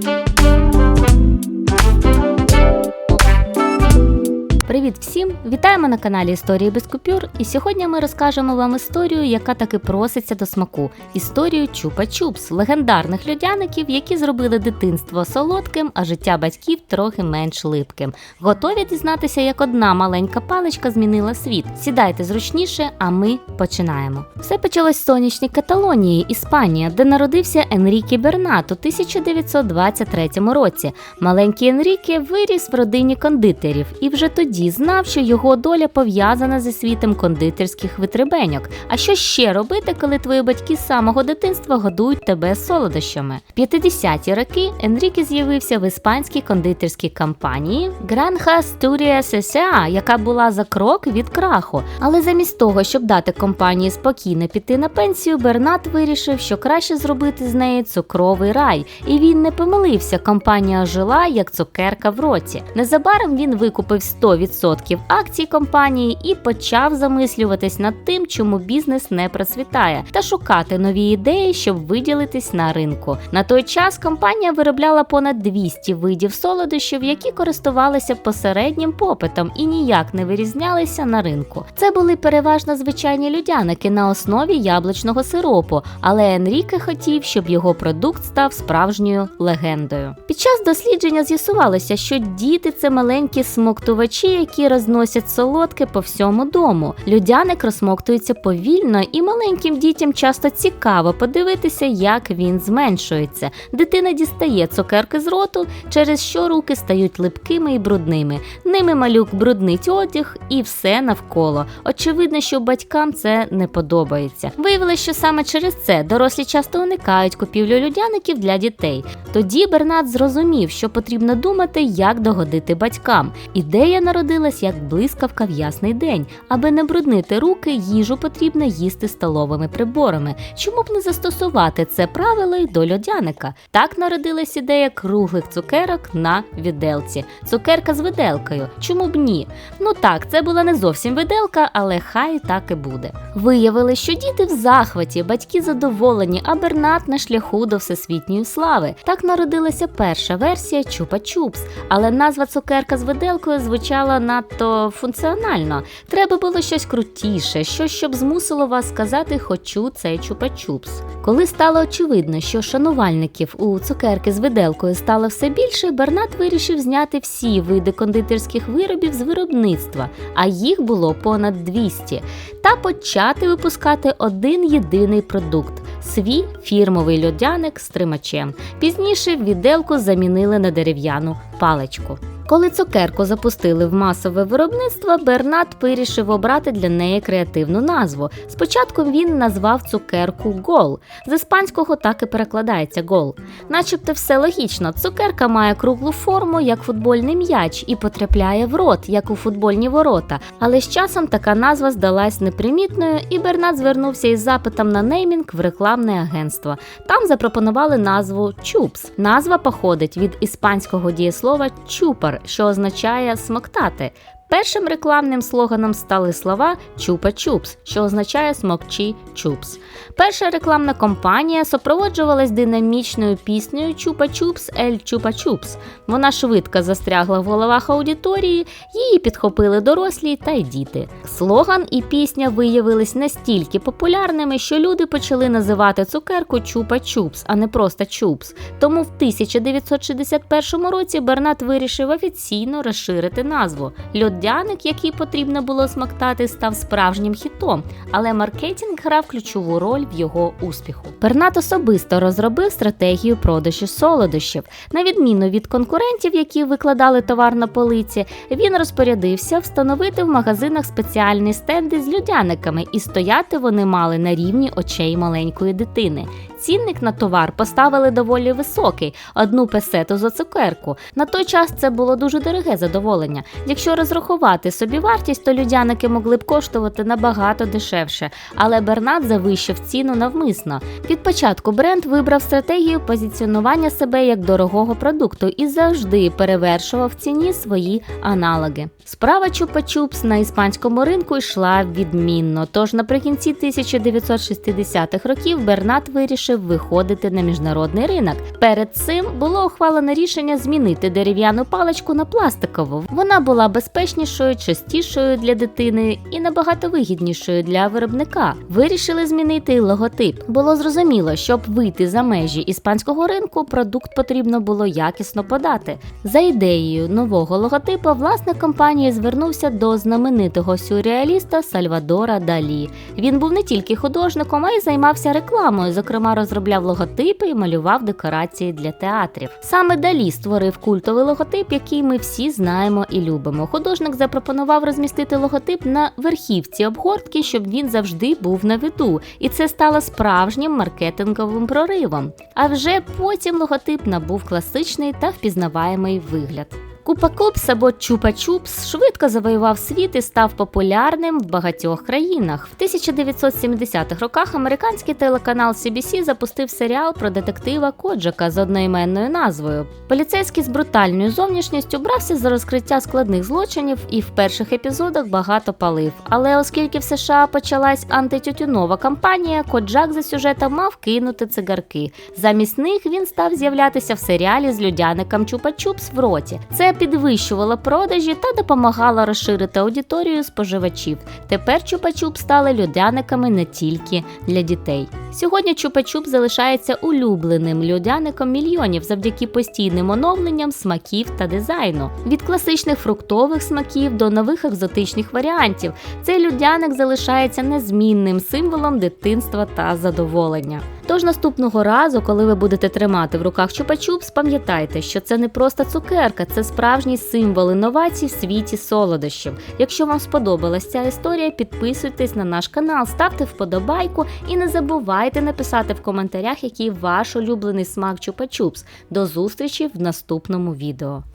Thank you. Привіт всім! Вітаємо на каналі Історії без купюр. І сьогодні ми розкажемо вам історію, яка таки проситься до смаку. Історію Чупа-Чупс, легендарних льодяників, які зробили дитинство солодким, а життя батьків трохи менш липким. Готові дізнатися, як одна маленька паличка змінила світ. Сідайте зручніше, а ми починаємо. Все почалось з сонячній Каталонії, Іспанія, де народився Енрікі Бернат у 1923 році. Маленький Енріке виріс в родині кондитерів і вже тоді знав, що його доля пов'язана зі світом кондитерських витребеньок. А що ще робити, коли твої батьки з самого дитинства годують тебе солодощами? В 50-ті роки Енріке з'явився в іспанській кондитерській компанії Granja Asturias S.A., яка була за крок від краху. Але замість того, щоб дати компанії спокійно піти на пенсію, Бернат вирішив, що краще зробити з неї цукровий рай. І він не помилився. Компанія жила як цукерка в році. Незабаром він викупив 100% акцій компанії і почав замислюватись над тим, чому бізнес не процвітає, та шукати нові ідеї, щоб виділитись на ринку. На той час компанія виробляла понад 200 видів солодощів, які користувалися посереднім попитом і ніяк не вирізнялися на ринку. Це були переважно звичайні людяники на основі яблучного сиропу, але Енріке хотів, щоб його продукт став справжньою легендою. Під час дослідження з'ясувалося, що діти це маленькі смоктувачі, які розносять солодке по всьому дому. Людяник розсмоктується повільно, і маленьким дітям часто цікаво подивитися, як він зменшується. Дитина дістає цукерки з роту, через що руки стають липкими і брудними. Ними малюк бруднить одяг і все навколо. Очевидно, що батькам це не подобається. Виявилося, що саме через це дорослі часто уникають купівлю людяників для дітей. Тоді Бернат зрозумів, що потрібно думати, як догодити батькам. Ідея народилась як блискавка в ясний день. Аби не бруднити руки, їжу потрібно їсти столовими приборами. Чому б не застосувати це правило й до льодяника? Так народилась ідея круглих цукерок на віделці. Цукерка з виделкою. Чому б ні? Ну так, це була не зовсім виделка, але хай так і буде. Виявили, що діти в захваті, батьки задоволені, а Бернат на шляху до всесвітньої слави. Так народилася перша версія Чупа-Чупс, але назва цукерка з виделкою звучала надто функціонально. Треба було щось крутіше, щось, щоб змусило вас сказати хочу цей чупа-чупс. Коли стало очевидно, що шанувальників у цукерки з виделкою стало все більше, Бернат вирішив зняти всі види кондитерських виробів з виробництва, а їх було понад 200, та почати випускати один єдиний продукт свій фірмовий льодяник з тримачем. Пізніше віделку замінили на дерев'яну паличку. Коли цукерку запустили в масове виробництво, Бернат вирішив обрати для неї креативну назву. Спочатку він назвав цукерку гол. З іспанського так і перекладається гол. Начебто все логічно. Цукерка має круглу форму, як футбольний м'яч, і потрапляє в рот, як у футбольні ворота. Але з часом така назва здалась непримітною, і Бернат звернувся із запитом на неймінг в рекламне агентство. Там запропонували назву Чупс. Назва походить від іспанського дієслова чупар що означає смоктати. Першим рекламним слоганом стали слова Чупа-Чупс, що означає смокчі чупс. Перша рекламна кампанія супроводжувалась динамічною піснею Чупа-Чупс Ель Чупа-Чупс. Вона швидко застрягла в головах аудиторії, її підхопили дорослі та й діти. Слоган і пісня виявились настільки популярними, що люди почали називати цукерку Чупа-Чупс, а не просто Чупс. Тому в 1961 році Бернат вирішив офіційно розширити назву. Льодяник, який потрібно було смактати, став справжнім хітом, але маркетинг грав ключову роль в його успіху. Бернат особисто розробив стратегію продажу солодощів. На відміну від конкурентів, які викладали товар на полиці, він розпорядився встановити в магазинах спеціальні стенди з льодяниками, і стояти вони мали на рівні очей маленької дитини. Цінник на товар поставили доволі високий одну песету за цукерку. На той час це було дуже дороге задоволення. Якщо розрахувати собі вартість, то людяники могли б коштувати набагато дешевше, але Бернат завищив ціну навмисно. Від початку бренд вибрав стратегію позиціонування себе як дорогого продукту і завжди перевершував в ціні свої аналоги. Справа Чупа-Чупс на іспанському ринку йшла відмінно. Тож наприкінці 1960-х років Бернат вирішив вирішив виходити на міжнародний ринок. Перед цим було ухвалене рішення змінити дерев'яну паличку на пластикову. Вона була безпечнішою, чистішою для дитини і набагато вигіднішою для виробника. Вирішили змінити логотип. Було зрозуміло, щоб вийти за межі іспанського ринку, продукт потрібно було якісно подати. За ідеєю нового логотипу, власник компанії звернувся до знаменитого сюрреаліста Сальвадора Далі. Він був не тільки художником, а й займався рекламою. Зокрема, розробляв логотипи і малював декорації для театрів. Саме Далі створив культовий логотип, який ми всі знаємо і любимо. Художник запропонував розмістити логотип на верхівці обгортки, щоб він завжди був на виду, і це стало справжнім маркетинговим проривом. А вже потім логотип набув класичний та впізнаваємий вигляд. Купа-купс або чупа-чупс швидко завоював світ і став популярним в багатьох країнах. В 1970-х роках американський телеканал CBC запустив серіал про детектива Коджака з одноіменною назвою. Поліцейський з брутальною зовнішністю брався за розкриття складних злочинів і в перших епізодах багато палив. Але оскільки в США почалась антитютюнова кампанія, Коджак за сюжетом мав кинути цигарки. Замість них він став з'являтися в серіалі з людяником Чупа-Чупс в роті. Це підвищувало продажі та допомагало розширити аудиторію споживачів. Тепер Чупа-Чуп стали людяниками не тільки для дітей. Сьогодні Чупа-Чуп залишається улюбленим людяником мільйонів завдяки постійним оновленням смаків та дизайну. Від класичних фруктових смаків до нових екзотичних варіантів. Цей людяник залишається незмінним символом дитинства та задоволення. Тож наступного разу, коли ви будете тримати в руках чупа-чупс, пам'ятайте, що це не просто цукерка, це справжній символ інновацій в світі солодощів. Якщо вам сподобалась ця історія, підписуйтесь на наш канал, ставте вподобайку і не забувайте написати в коментарях, який ваш улюблений смак чупа-чупс. До зустрічі в наступному відео.